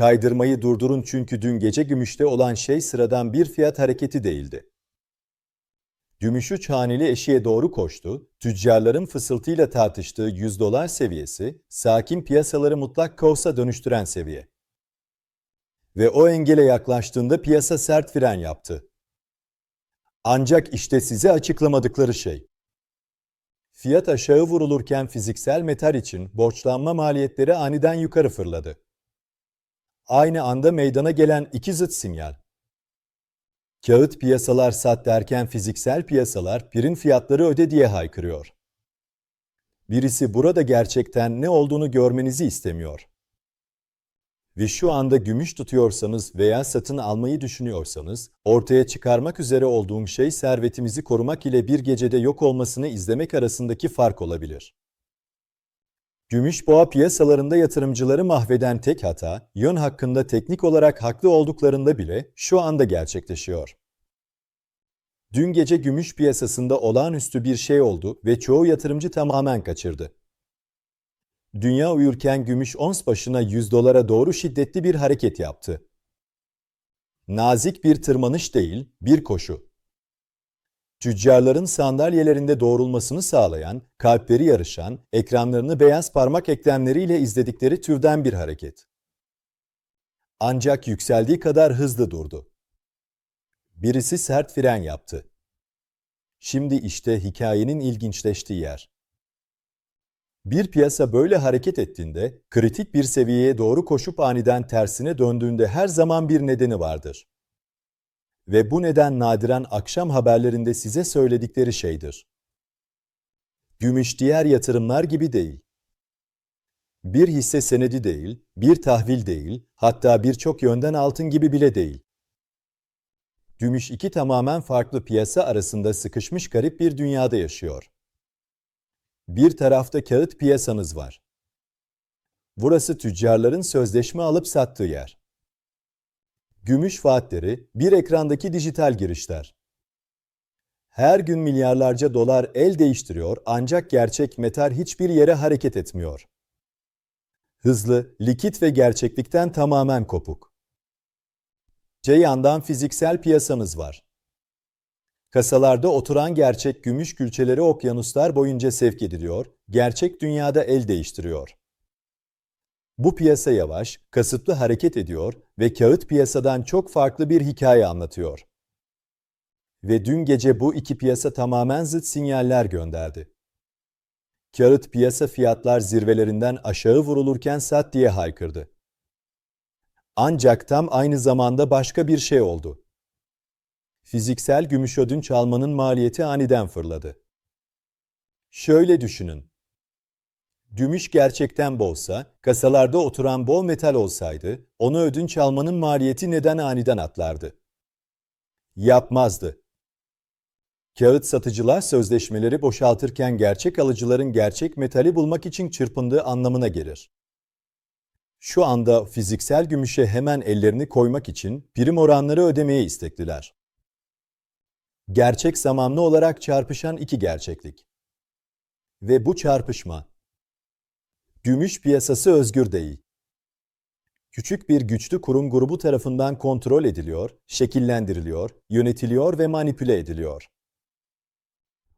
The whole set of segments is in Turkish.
Kaydırmayı durdurun çünkü dün gece gümüşte olan şey sıradan bir fiyat hareketi değildi. Gümüş üç haneli eşiğe doğru koştu, tüccarların fısıltıyla tartıştığı 100 dolar seviyesi, sakin piyasaları mutlak kaosa dönüştüren seviye. Ve o engele yaklaştığında piyasa sert fren yaptı. Ancak işte size açıklamadıkları şey. Fiyat aşağı vurulurken fiziksel metal için borçlanma maliyetleri aniden yukarı fırladı. Aynı anda meydana gelen iki zıt sinyal. Kağıt piyasalar sat derken fiziksel piyasalar pirin fiyatları öde diye haykırıyor. Birisi burada gerçekten ne olduğunu görmenizi istemiyor. Ve şu anda gümüş tutuyorsanız veya satın almayı düşünüyorsanız, ortaya çıkarmak üzere olduğum şey servetimizi korumak ile bir gecede yok olmasını izlemek arasındaki fark olabilir. Gümüş boğa piyasalarında yatırımcıları mahveden tek hata, yön hakkında teknik olarak haklı olduklarında bile şu anda gerçekleşiyor. Dün gece gümüş piyasasında olağanüstü bir şey oldu ve çoğu yatırımcı tamamen kaçırdı. Dünya uyurken gümüş ons başına 100 dolara doğru şiddetli bir hareket yaptı. Nazik bir tırmanış değil, bir koşu. Tüccarların sandalyelerinde doğrulmasını sağlayan, kalpleri yarışan, ekranlarını beyaz parmak eklemleriyle izledikleri türden bir hareket. Ancak yükseldiği kadar hızlı durdu. Birisi sert fren yaptı. Şimdi işte hikayenin ilginçleştiği yer. Bir piyasa böyle hareket ettiğinde, kritik bir seviyeye doğru koşup aniden tersine döndüğünde her zaman bir nedeni vardır. Ve bu neden nadiren akşam haberlerinde size söyledikleri şeydir. Gümüş diğer yatırımlar gibi değil. Bir hisse senedi değil, bir tahvil değil, hatta birçok yönden altın gibi bile değil. Gümüş iki tamamen farklı piyasa arasında sıkışmış garip bir dünyada yaşıyor. Bir tarafta kağıt piyasanız var. Burası tüccarların sözleşme alıp sattığı yer. Gümüş vaatleri, bir ekrandaki dijital girişler. Her gün milyarlarca dolar el değiştiriyor ancak gerçek metal hiçbir yere hareket etmiyor. Hızlı, likit ve gerçeklikten tamamen kopuk. C yandan fiziksel piyasamız var. Kasalarda oturan gerçek gümüş külçeleri okyanuslar boyunca sevk ediliyor, gerçek dünyada el değiştiriyor. Bu piyasa yavaş, kasıtlı hareket ediyor ve kağıt piyasadan çok farklı bir hikaye anlatıyor. Ve dün gece bu iki piyasa tamamen zıt sinyaller gönderdi. Kağıt piyasa fiyatlar zirvelerinden aşağı vurulurken sat diye haykırdı. Ancak tam aynı zamanda başka bir şey oldu. Fiziksel gümüş ödünç almanın maliyeti aniden fırladı. Şöyle düşünün. Gümüş gerçekten bolsa, kasalarda oturan bol metal olsaydı, onu ödünç almanın maliyeti neden aniden atlardı? Yapmazdı. Kağıt satıcılar sözleşmeleri boşaltırken gerçek alıcıların gerçek metali bulmak için çırpındığı anlamına gelir. Şu anda fiziksel gümüşe hemen ellerini koymak için prim oranları ödemeye istekliler. Gerçek zamanlı olarak çarpışan iki gerçeklik. Ve bu çarpışma Gümüş piyasası özgür değil. Küçük bir güçlü kurum grubu tarafından kontrol ediliyor, şekillendiriliyor, yönetiliyor ve manipüle ediliyor.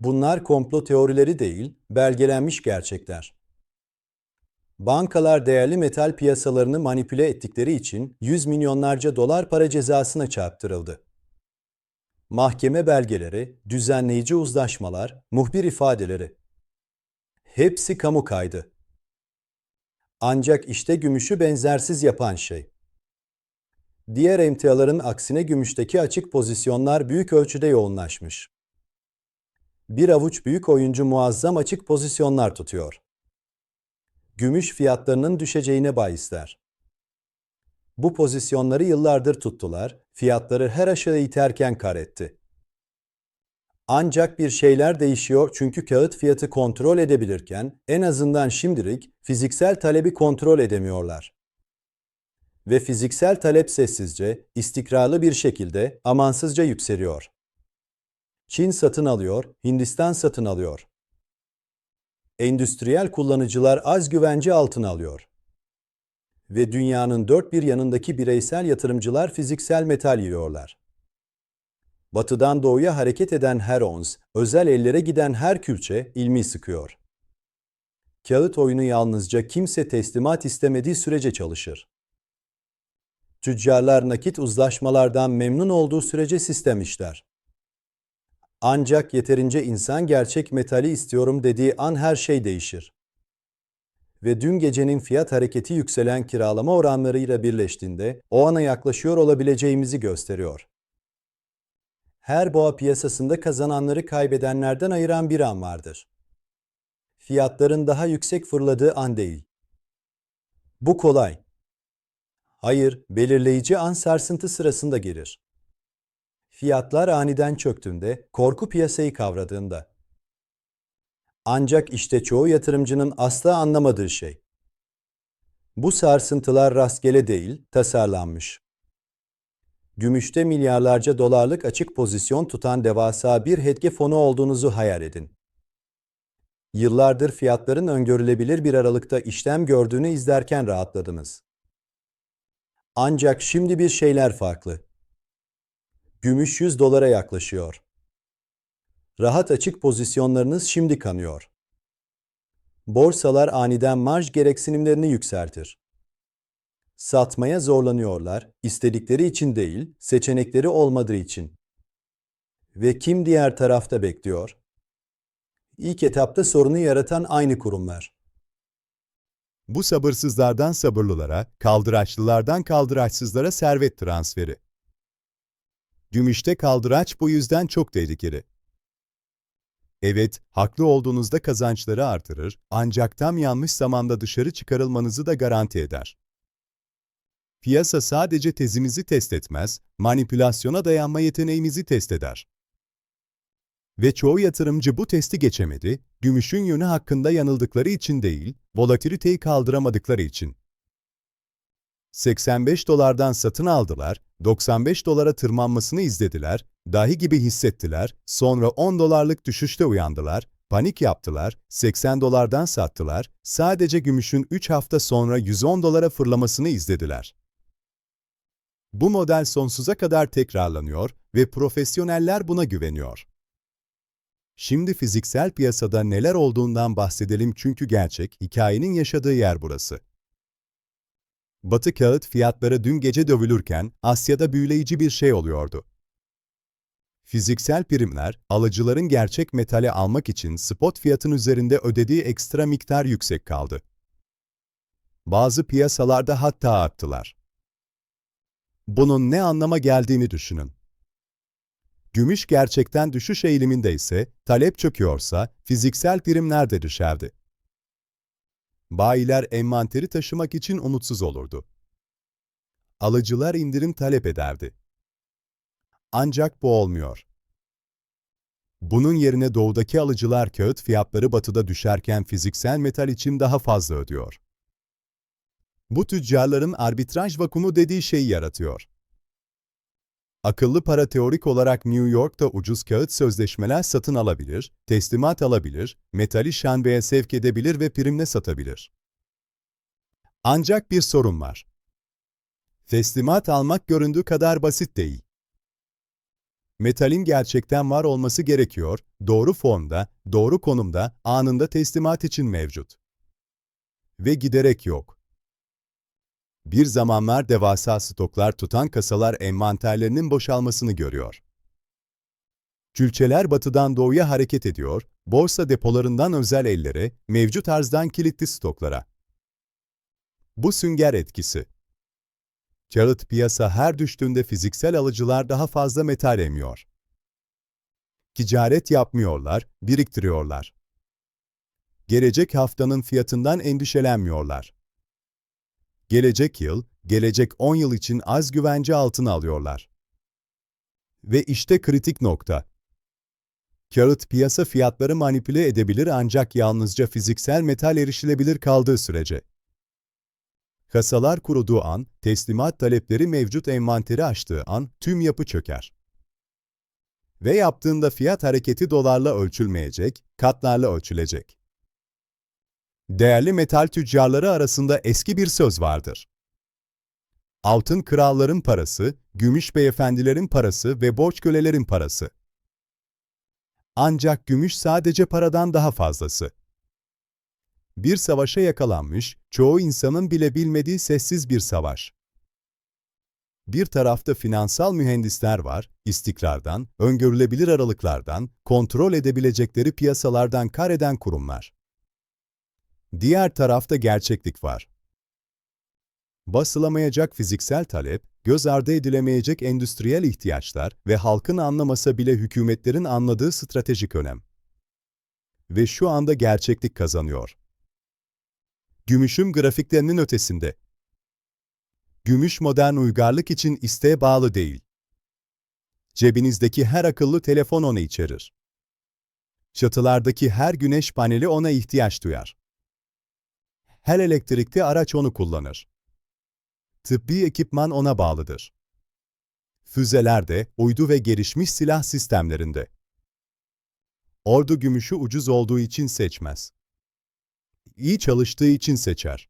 Bunlar komplo teorileri değil, belgelenmiş gerçekler. Bankalar değerli metal piyasalarını manipüle ettikleri için 100 milyonlarca dolar para cezasına çarptırıldı. Mahkeme belgeleri, düzenleyici uzlaşmalar, muhbir ifadeleri. Hepsi kamu kaydı. Ancak işte gümüşü benzersiz yapan şey. Diğer emtiaların aksine gümüşteki açık pozisyonlar büyük ölçüde yoğunlaşmış. Bir avuç büyük oyuncu muazzam açık pozisyonlar tutuyor. Gümüş fiyatlarının düşeceğine bahisler. Bu pozisyonları yıllardır tuttular, fiyatları her aşağı iterken kar etti. Ancak bir şeyler değişiyor çünkü kağıt fiyatı kontrol edebilirken en azından şimdilik fiziksel talebi kontrol edemiyorlar. Ve fiziksel talep sessizce, istikrarlı bir şekilde amansızca yükseliyor. Çin satın alıyor, Hindistan satın alıyor. Endüstriyel kullanıcılar az güvence altına alıyor. Ve dünyanın dört bir yanındaki bireysel yatırımcılar fiziksel metal yiyorlar. Batıdan doğuya hareket eden her ons, özel ellere giden her külçe ilmi sıkıyor. Kağıt oyunu yalnızca kimse teslimat istemediği sürece çalışır. Tüccarlar nakit uzlaşmalardan memnun olduğu sürece sistem işler. Ancak yeterince insan gerçek metali istiyorum dediği an her şey değişir. Ve dün gecenin fiyat hareketi yükselen kiralama oranlarıyla birleştiğinde o ana yaklaşıyor olabileceğimizi gösteriyor. Her boğa piyasasında kazananları kaybedenlerden ayıran bir an vardır. Fiyatların daha yüksek fırladığı an değil. Bu kolay. Hayır, belirleyici an sarsıntı sırasında gelir. Fiyatlar aniden çöktüğünde, korku piyasayı kavradığında. Ancak işte çoğu yatırımcının asla anlamadığı şey. Bu sarsıntılar rastgele değil, tasarlanmış. Gümüşte milyarlarca dolarlık açık pozisyon tutan devasa bir hedge fonu olduğunuzu hayal edin. Yıllardır fiyatların öngörülebilir bir aralıkta işlem gördüğünü izlerken rahatladınız. Ancak şimdi bir şeyler farklı. Gümüş 100 dolara yaklaşıyor. Rahat açık pozisyonlarınız şimdi kanıyor. Borsalar aniden marj gereksinimlerini yükseltir. Satmaya zorlanıyorlar, istedikleri için değil, seçenekleri olmadığı için. Ve kim diğer tarafta bekliyor? İlk etapta sorunu yaratan aynı kurumlar. Bu sabırsızlardan sabırlılara, kaldıraçlılardan kaldıraçsızlara servet transferi. Gümüşte kaldıraç bu yüzden çok tehlikeli. Evet, haklı olduğunuzda kazançları artırır, ancak tam yanlış zamanda dışarı çıkarılmanızı da garanti eder. Piyasa sadece tezimizi test etmez, manipülasyona dayanma yeteneğimizi test eder. Ve çoğu yatırımcı bu testi geçemedi, gümüşün yönü hakkında yanıldıkları için değil, volatiliteyi kaldıramadıkları için. 85 dolardan satın aldılar, 95 dolara tırmanmasını izlediler, dahi gibi hissettiler, sonra 10 dolarlık düşüşte uyandılar, panik yaptılar, 80 dolardan sattılar, sadece gümüşün 3 hafta sonra 110 dolara fırlamasını izlediler. Bu model sonsuza kadar tekrarlanıyor ve profesyoneller buna güveniyor. Şimdi fiziksel piyasada neler olduğundan bahsedelim çünkü gerçek, hikayenin yaşadığı yer burası. Batı kağıt fiyatları dün gece dövülürken Asya'da büyüleyici bir şey oluyordu. Fiziksel primler, alıcıların gerçek metali almak için spot fiyatın üzerinde ödediği ekstra miktar yüksek kaldı. Bazı piyasalarda hatta arttılar. Bunun ne anlama geldiğini düşünün. Gümüş gerçekten düşüş eğiliminde ise, talep çöküyorsa fiziksel primler de düşerdi. Bayiler envanteri taşımak için umutsuz olurdu. Alıcılar indirim talep ederdi. Ancak bu olmuyor. Bunun yerine doğudaki alıcılar kağıt fiyatları batıda düşerken fiziksel metal için daha fazla ödüyor. Bu tüccarların arbitraj vakumu dediği şeyi yaratıyor. Akıllı para teorik olarak New York'ta ucuz kağıt sözleşmeler satın alabilir, teslimat alabilir, metali şanbeye sevk edebilir ve primle satabilir. Ancak bir sorun var. Teslimat almak göründüğü kadar basit değil. Metalin gerçekten var olması gerekiyor, doğru formda, doğru konumda, anında teslimat için mevcut. Ve giderek yok. Bir zamanlar devasa stoklar tutan kasalar envanterlerinin boşalmasını görüyor. Külçeler batıdan doğuya hareket ediyor, borsa depolarından özel ellere, mevcut arzdan kilitli stoklara. Bu sünger etkisi. Kağıt piyasa her düştüğünde fiziksel alıcılar daha fazla metal emiyor. Ticaret yapmıyorlar, biriktiriyorlar. Gelecek haftanın fiyatından endişelenmiyorlar gelecek yıl, gelecek 10 yıl için az güvence altına alıyorlar. Ve işte kritik nokta. Kağıt piyasa fiyatları manipüle edebilir ancak yalnızca fiziksel metal erişilebilir kaldığı sürece. Kasalar kuruduğu an, teslimat talepleri mevcut envanteri aştığı an tüm yapı çöker. Ve yaptığında fiyat hareketi dolarla ölçülmeyecek, katlarla ölçülecek. Değerli metal tüccarları arasında eski bir söz vardır. Altın kralların parası, gümüş beyefendilerin parası ve borç kölelerin parası. Ancak gümüş sadece paradan daha fazlası. Bir savaşa yakalanmış, çoğu insanın bile bilmediği sessiz bir savaş. Bir tarafta finansal mühendisler var, istikrardan, öngörülebilir aralıklardan, kontrol edebilecekleri piyasalardan kar eden kurumlar. Diğer tarafta gerçeklik var. Basılamayacak fiziksel talep, göz ardı edilemeyecek endüstriyel ihtiyaçlar ve halkın anlamasa bile hükümetlerin anladığı stratejik önem. Ve şu anda gerçeklik kazanıyor. Gümüşün grafiklerinin ötesinde. Gümüş modern uygarlık için isteğe bağlı değil. Cebinizdeki her akıllı telefon onu içerir. Çatılardaki her güneş paneli ona ihtiyaç duyar. Her elektrikli araç onu kullanır. Tıbbi ekipman ona bağlıdır. Füzelerde, uydu ve gelişmiş silah sistemlerinde. Ordu gümüşü ucuz olduğu için seçmez. İyi çalıştığı için seçer.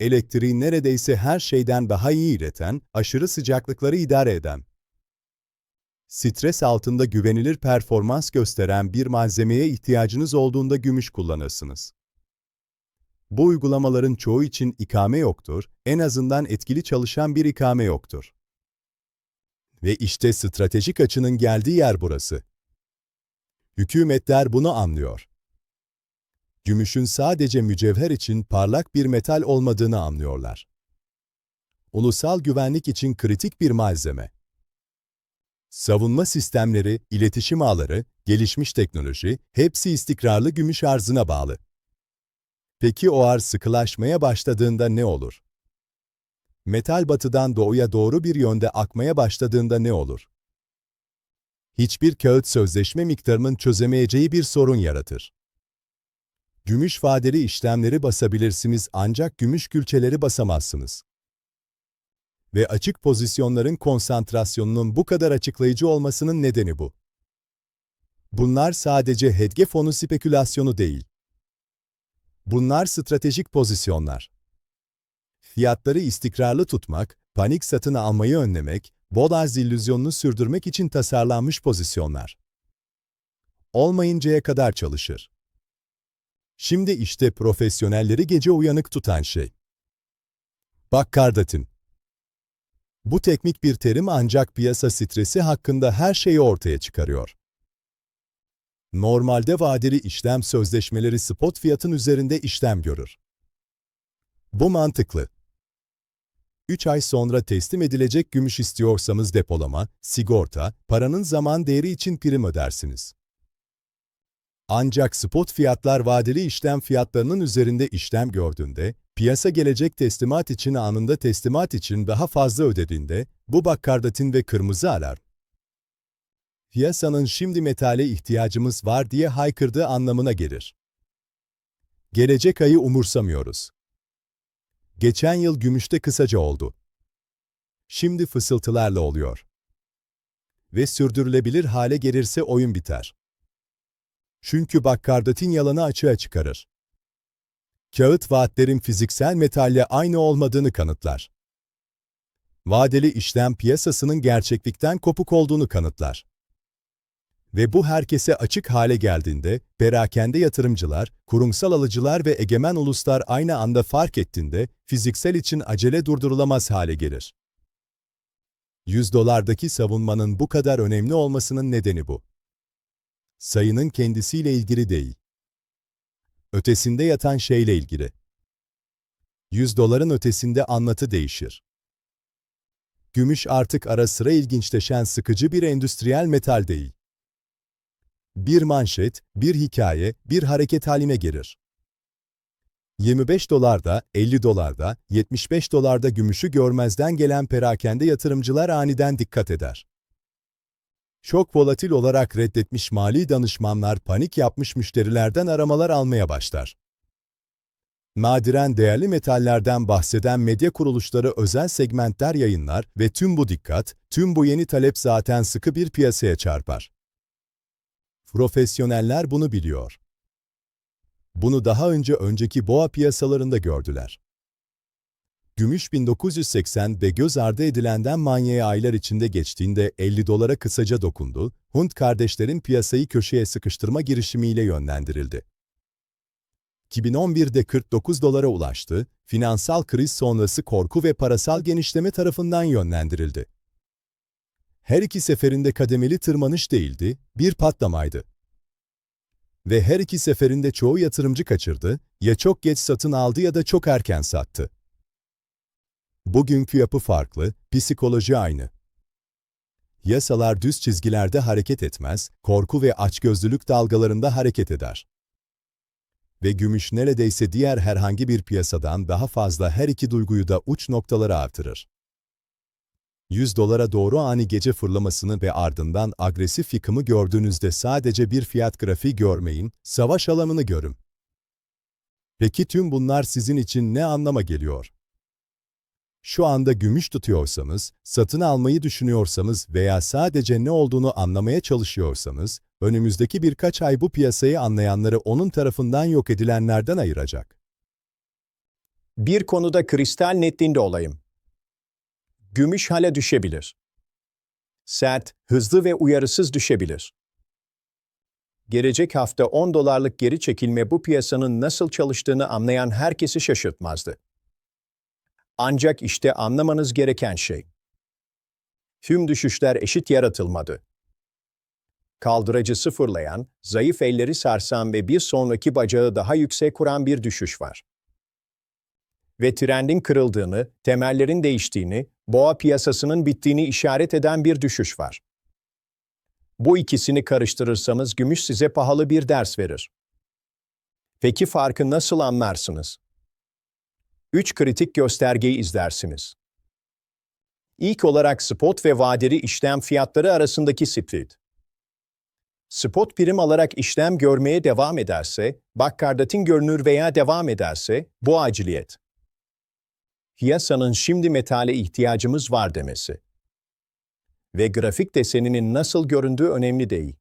Elektriği neredeyse her şeyden daha iyi ileten, aşırı sıcaklıkları idare eden. Stres altında güvenilir performans gösteren bir malzemeye ihtiyacınız olduğunda gümüş kullanırsınız. Bu uygulamaların çoğu için ikame yoktur, en azından etkili çalışan bir ikame yoktur. Ve işte stratejik açının geldiği yer burası. Hükümetler bunu anlıyor. Gümüşün sadece mücevher için parlak bir metal olmadığını anlıyorlar. Ulusal güvenlik için kritik bir malzeme. Savunma sistemleri, iletişim ağları, gelişmiş teknoloji, hepsi istikrarlı gümüş arzına bağlı. Peki o arz sıkılaşmaya başladığında ne olur? Metal batıdan doğuya doğru bir yönde akmaya başladığında ne olur? Hiçbir kağıt sözleşme miktarının çözemeyeceği bir sorun yaratır. Gümüş vadeli işlemleri basabilirsiniz ancak gümüş külçeleri basamazsınız. Ve açık pozisyonların konsantrasyonunun bu kadar açıklayıcı olmasının nedeni bu. Bunlar sadece hedge fonu spekülasyonu değil. Bunlar stratejik pozisyonlar. Fiyatları istikrarlı tutmak, panik satın almayı önlemek, bol arz illüzyonunu sürdürmek için tasarlanmış pozisyonlar. Olmayıncaya kadar çalışır. Şimdi işte profesyonelleri gece uyanık tutan şey. Bakkardatin. Bu teknik bir terim ancak piyasa stresi hakkında her şeyi ortaya çıkarıyor. Normalde vadeli işlem sözleşmeleri spot fiyatın üzerinde işlem görür. Bu mantıklı. 3 ay sonra teslim edilecek gümüş istiyorsanız depolama, sigorta, paranın zaman değeri için prim ödersiniz. Ancak spot fiyatlar vadeli işlem fiyatlarının üzerinde işlem gördüğünde, piyasa gelecek teslimat için anında teslimat için daha fazla ödediğinde, bu bakkardatin ve kırmızı alarm, piyasanın şimdi metale ihtiyacımız var diye haykırdığı anlamına gelir. Gelecek ayı umursamıyoruz. Geçen yıl gümüşte kısaca oldu. Şimdi fısıltılarla oluyor. Ve sürdürülebilir hale gelirse oyun biter. Çünkü bakkardatin yalanı açığa çıkarır. Kağıt vaatlerin fiziksel metalle aynı olmadığını kanıtlar. Vadeli işlem piyasasının gerçeklikten kopuk olduğunu kanıtlar. Ve bu herkese açık hale geldiğinde, perakende yatırımcılar, kurumsal alıcılar ve egemen uluslar aynı anda fark ettiğinde, fiziksel için acele durdurulamaz hale gelir. 100 dolardaki savunmanın bu kadar önemli olmasının nedeni bu. Sayının kendisiyle ilgili değil. Ötesinde yatan şeyle ilgili. 100 doların ötesinde anlatı değişir. Gümüş artık ara sıra ilginçleşen sıkıcı bir endüstriyel metal değil bir manşet, bir hikaye, bir hareket haline gelir. 25 dolarda, 50 dolarda, 75 dolarda gümüşü görmezden gelen perakende yatırımcılar aniden dikkat eder. Çok volatil olarak reddetmiş mali danışmanlar panik yapmış müşterilerden aramalar almaya başlar. Nadiren değerli metallerden bahseden medya kuruluşları özel segmentler yayınlar ve tüm bu dikkat, tüm bu yeni talep zaten sıkı bir piyasaya çarpar. Profesyoneller bunu biliyor. Bunu daha önce önceki boğa piyasalarında gördüler. Gümüş 1980 ve göz ardı edilenden manyaya aylar içinde geçtiğinde 50 dolara kısaca dokundu, Hunt kardeşlerin piyasayı köşeye sıkıştırma girişimiyle yönlendirildi. 2011'de 49 dolara ulaştı, finansal kriz sonrası korku ve parasal genişleme tarafından yönlendirildi. Her iki seferinde kademeli tırmanış değildi, bir patlamaydı. Ve her iki seferinde çoğu yatırımcı kaçırdı, ya çok geç satın aldı ya da çok erken sattı. Bugünkü yapı farklı, psikoloji aynı. Yasalar düz çizgilerde hareket etmez, korku ve açgözlülük dalgalarında hareket eder. Ve gümüş neredeyse diğer herhangi bir piyasadan daha fazla her iki duyguyu da uç noktalara artırır. 100 dolara doğru ani gece fırlamasını ve ardından agresif yıkımı gördüğünüzde sadece bir fiyat grafiği görmeyin, savaş alanını görün. Peki tüm bunlar sizin için ne anlama geliyor? Şu anda gümüş tutuyorsanız, satın almayı düşünüyorsanız veya sadece ne olduğunu anlamaya çalışıyorsanız, önümüzdeki birkaç ay bu piyasayı anlayanları onun tarafından yok edilenlerden ayıracak. Bir konuda kristal netliğinde olayım. Gümüş hala düşebilir. Sert, hızlı ve uyarısız düşebilir. Gelecek hafta 10 dolarlık geri çekilme bu piyasanın nasıl çalıştığını anlayan herkesi şaşırtmazdı. Ancak işte anlamanız gereken şey. Tüm düşüşler eşit yaratılmadı. Kaldıracı sıfırlayan, zayıf elleri sarsan ve bir sonraki bacağı daha yüksek kuran bir düşüş var ve trendin kırıldığını, temellerin değiştiğini, boğa piyasasının bittiğini işaret eden bir düşüş var. Bu ikisini karıştırırsanız gümüş size pahalı bir ders verir. Peki farkı nasıl anlarsınız? Üç kritik göstergeyi izlersiniz. İlk olarak spot ve vadeli işlem fiyatları arasındaki spread. Spot prim alarak işlem görmeye devam ederse, bakkardatin görünür veya devam ederse, bu aciliyet piyasanın şimdi metale ihtiyacımız var demesi. Ve grafik deseninin nasıl göründüğü önemli değil.